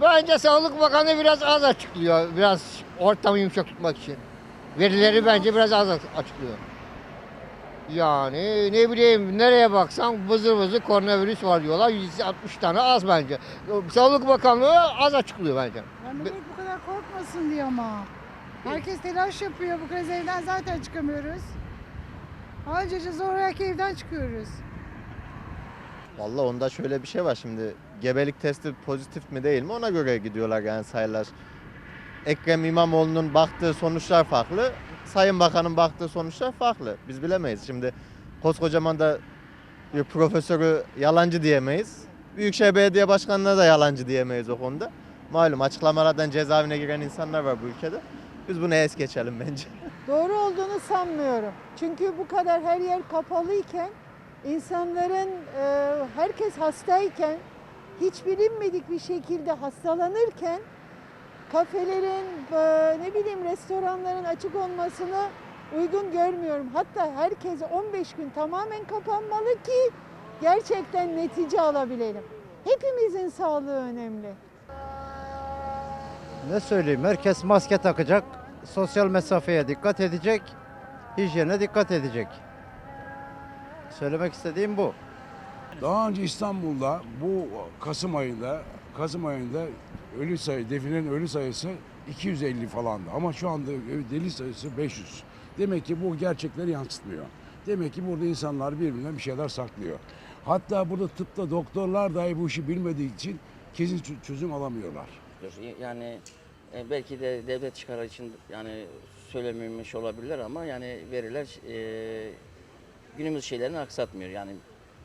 Bence Sağlık Bakanı biraz az açıklıyor. Biraz ortamı yumuşak tutmak için. Verileri bence biraz az açıklıyor. Yani ne bileyim nereye baksan vızır vızır koronavirüs var diyorlar. 160 tane az bence. Sağlık Bakanlığı az açıklıyor bence. Ya millet bu kadar korkmasın diye ama. Herkes telaş yapıyor. Bu kez evden zaten çıkamıyoruz. Ayrıca zorlayarak evden çıkıyoruz. Vallahi onda şöyle bir şey var şimdi. Gebelik testi pozitif mi değil mi ona göre gidiyorlar yani sayılar. Ekrem İmamoğlu'nun baktığı sonuçlar farklı. Sayın Bakan'ın baktığı sonuçlar farklı. Biz bilemeyiz. Şimdi koskocaman da bir profesörü yalancı diyemeyiz. Büyükşehir Belediye Başkanı'na da yalancı diyemeyiz o konuda. Malum açıklamalardan cezaevine giren insanlar var bu ülkede. Biz bunu es geçelim bence. Doğru olduğunu sanmıyorum. Çünkü bu kadar her yer kapalıyken, insanların, e, herkes hastayken, hiç bilinmedik bir şekilde hastalanırken, kafelerin, e, ne bileyim restoranların açık olmasını uygun görmüyorum. Hatta herkes 15 gün tamamen kapanmalı ki gerçekten netice alabilelim. Hepimizin sağlığı önemli. Ne söyleyeyim? Herkes maske takacak, sosyal mesafeye dikkat edecek, hijyene dikkat edecek. Söylemek istediğim bu. Daha önce İstanbul'da bu Kasım ayında Kasım ayında ölü sayı definen ölü sayısı 250 falandı ama şu anda deli sayısı 500. Demek ki bu gerçekleri yansıtmıyor. Demek ki burada insanlar birbirinden bir şeyler saklıyor. Hatta burada tıpta doktorlar dahi bu işi bilmediği için kesin çö- çözüm alamıyorlar. Yani e, belki de devlet çıkarı için yani söylememiş olabilirler ama yani veriler e, günümüz şeylerini aksatmıyor. Yani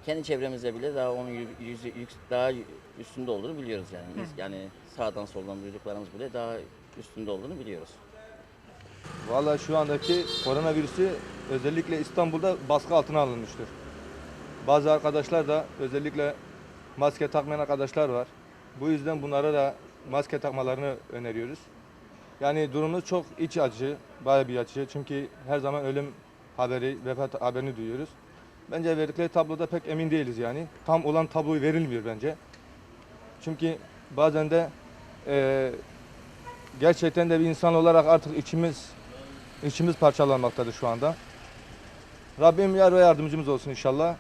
kendi çevremizde bile daha onun yü- yüzü, daha üstünde olduğunu biliyoruz yani. Biz- Yani sağdan soldan duyduklarımız bile daha üstünde olduğunu biliyoruz. Vallahi şu andaki koronavirüsü özellikle İstanbul'da baskı altına alınmıştır. Bazı arkadaşlar da özellikle maske takmayan arkadaşlar var. Bu yüzden bunlara da maske takmalarını öneriyoruz. Yani durumumuz çok iç acı, bayağı bir acı. Çünkü her zaman ölüm haberi, vefat haberini duyuyoruz. Bence verdikleri tabloda pek emin değiliz yani. Tam olan tabloyu verilmiyor bence. Çünkü bazen de eee, gerçekten de bir insan olarak artık içimiz içimiz parçalanmaktadır şu anda. Rabbim yar ve yardımcımız olsun inşallah.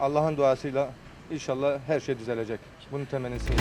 Allah'ın duasıyla inşallah her şey düzelecek. Bunun temennisiyim.